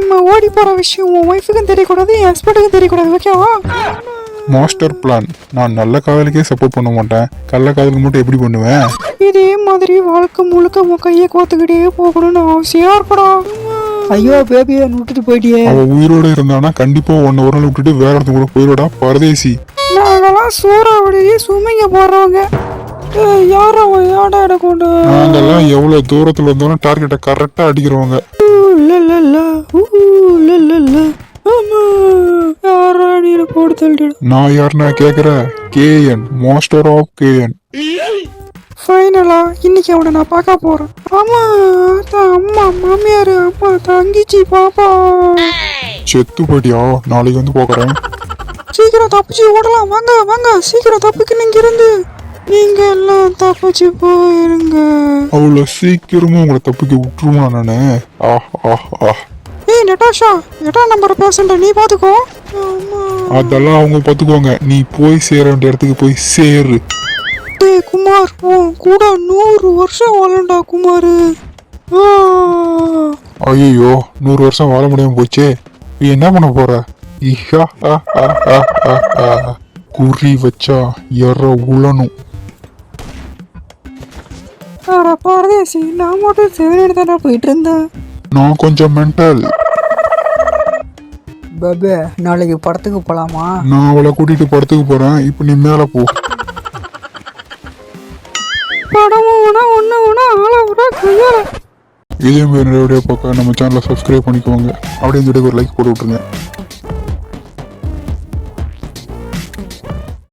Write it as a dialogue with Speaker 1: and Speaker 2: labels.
Speaker 1: நம்ம ஓடி போற விஷயம் உன் ஒய்ஃபுக்கும் தெரியக்கூடாது என் ஹஸ்பண்டுக்கும் தெரியக்கூடாது ஓகேவா
Speaker 2: மாஸ்டர் பிளான் நான் நல்ல காதலுக்கே சப்போர்ட் பண்ண மாட்டேன். கள்ள காதலுக்கு மட்டும் எப்படி பண்ணுவேன்?
Speaker 1: இதே மாதிரி வாழ்க்கை முழுக்க உன் கையை கோத்துக்கிட்டே போகணும்னு அவசியம் இருக்கடா
Speaker 3: ஐயோ பேபியை விட்டுட்டு போயிட்டியே.
Speaker 2: அவ உயிரோட இருந்தானா கண்டிப்பா ஒன்னு ஒரு நாள் விட்டுட்டு வேற இடத்துக்கு கூட போயிடுடா பரதேசி.
Speaker 1: நாங்கெல்லாம் சூறாவளியே சுமைங்க போடுறவங்க. யார் ஏடா எடுக்கொண்டு
Speaker 2: நாங்கெல்லாம் எவ்வளவு தூரத்துல இருந்தாலும் டார்கெட்டை கரெக்டா அடிக்கிறவங்க. நான் யாருன்னா கேக்குற கேஎன் மாஸ்டர் ஆஃப் கேஎன்
Speaker 1: ஃபைனலா இன்னைக்கு அவனை நான் பார்க்க போறேன். ஆமா அம்மா மாமியார் அம்மா தங்கிச்சி பாப்பா.
Speaker 2: செத்து போயிட்டியா நாளைக்கு வந்து போக்குறேன்
Speaker 1: சீக்கிரம் தப்பிச்சு ஓடலாம். வாங்க வாங்க. சீக்கிரம் தப்பிக்கு நீங்க இருந்து நீங்க எல்லாம் தப்பிச்சு போயிருங்க.
Speaker 2: அவ்வளவு சீக்கிரமா உங்களை தப்பிக்க விட்டுருமா நானு? ஆ ஆ ஆ.
Speaker 1: ஏய் நட்டாஷா எட்டாம் நம்பர் பேசண்ட நீ பாத்துக்கோ.
Speaker 2: அதெல்லாம் அவங்க பாத்துக்குவாங்க. நீ போய் சேர வேண்டிய இடத்துக்கு போய் சேரு.
Speaker 1: டேய் குமார் உன் கூட நூறு வருஷம் வாழண்டா குமார்.
Speaker 2: ஐயோ நூறு வருஷம் வாழ முடியாம போச்சே. நீ என்ன பண்ண போற. குறி வச்சா எற உழணும்.
Speaker 1: அட பரதேசி நான் மட்டும் செவனேடு தானே போயிட்டு இருந்தேன்
Speaker 2: நான் கொஞ்சம் மென்டல்
Speaker 3: பேபே நாளைக்கு படத்துக்கு போலாமா?
Speaker 2: நான் அவளை கூட்டிட்டு படத்துக்கு போறேன். இப்போ நீ மேல போ.
Speaker 1: படமும் வேணா ஒண்ணு வேணா ஆள விட கையால.
Speaker 2: இதே மாதிரி நிறைய வீடியோ பார்க்க நம்ம சேனலை சப்ஸ்கிரைப் பண்ணிக்கோங்க. அப்படியே இந்த வீடியோக்கு ஒரு லைக் போட்டு விட்டுருங்க.